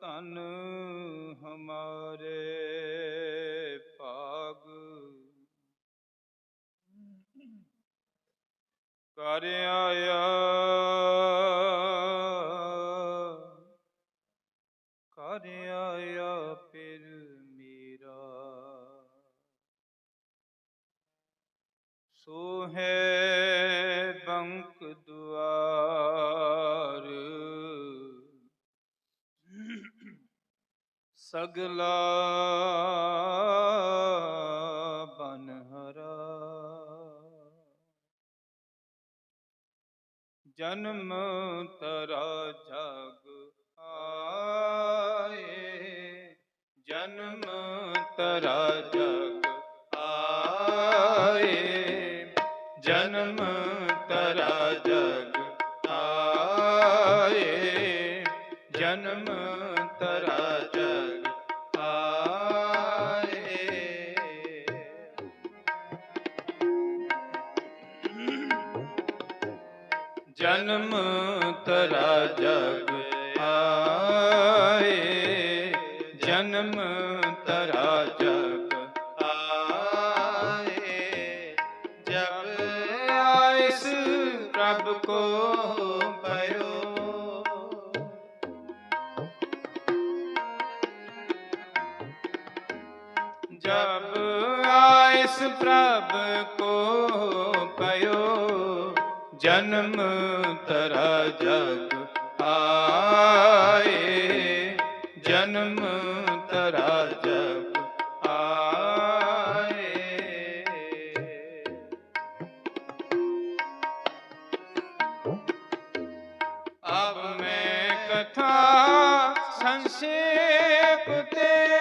ਤਨ ਹਮਾਰੇ ਭਾਗ। ਕਰ ਆਇਆ ਕਰ ਆਇਆ ਫਿਰ ਮੇਰਾ। ਸੋ ਹੈ ਸਗਲਾ ਬਨਹਰਾ ਜਨਮ ਤਰਾ ਜਗ ਆਏ। ਜਨਮ ਤਰਾ ਜਗ ਆਏ। ਜਨਮ ਤਰਾ ਜਗ ਆਏ। ਜਨਮ ਜਨਮ ਤਰਾ ਜਗ ਆਏ। ਜਨਮ ਤਰਾ ਜਗ ਆਏ। ਜਬ ਆਇਸ ਪ੍ਰਭ ਕੋ ਭਇਓ ਜਬ ਪ੍ਰਭ ਕੋ ਪਯੋ ਜਨਮ ਤਰਾ ਜਗ ਆਏ। ਜਨਮ ਤਰਾ ਜਗ ਆਏ। ਅਬ ਮੈਂ ਕਥਾ ਸੰਸੇਪ ਤੇ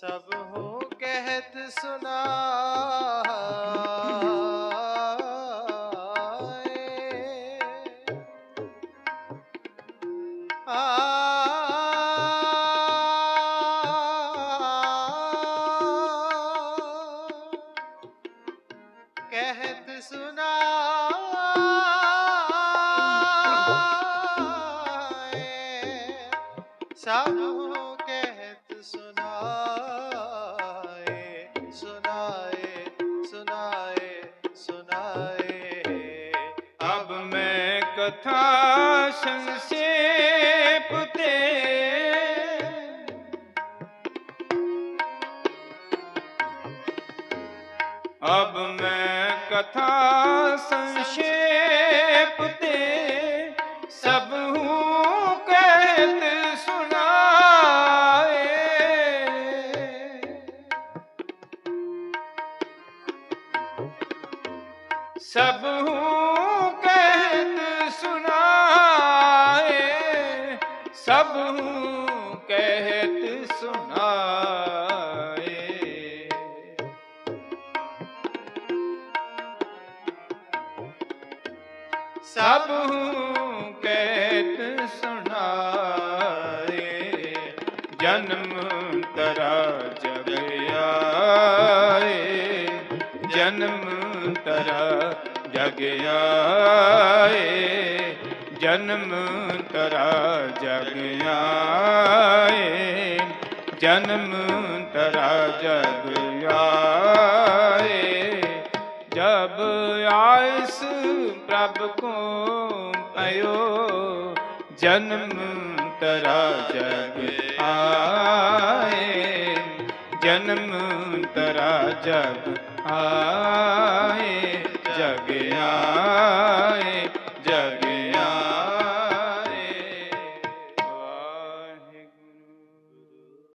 ਸਭ ਹੋ ਕਹਿਤ ਸੁਨਾਏ ਆ। ਕਹਿਤ ਸੁਨਾਏ ਸਭ ਕਥਾ ਸੰਸੇਪ ਅਬ ਮੈਂ ਕਥਾ ਸੰਸ਼ੇਪ ਤੇ ਸਭ ਹੂੰ ਸਭ ਸੁਨਾਏ ਜਨਮ ਤਰਾ ਜਗਿਆਏ। ਜਨਮ ਤਰਾ ਜਗਿਆਏ। ਜਨਮ ਤਰਾ ਜਗ ਆਏ। ਜਨਮ ਤਰਾ ਜਗ ਆਏ। ਜਬ ਆਇਸ ਪ੍ਰਭ ਕੋ ਆਇਓ ਜਨਮ ਤਰਾ ਜਗ ਆਏ। ਜਨਮ ਤਰਾ ਜਗ ਆਏ ਜਗਿਆ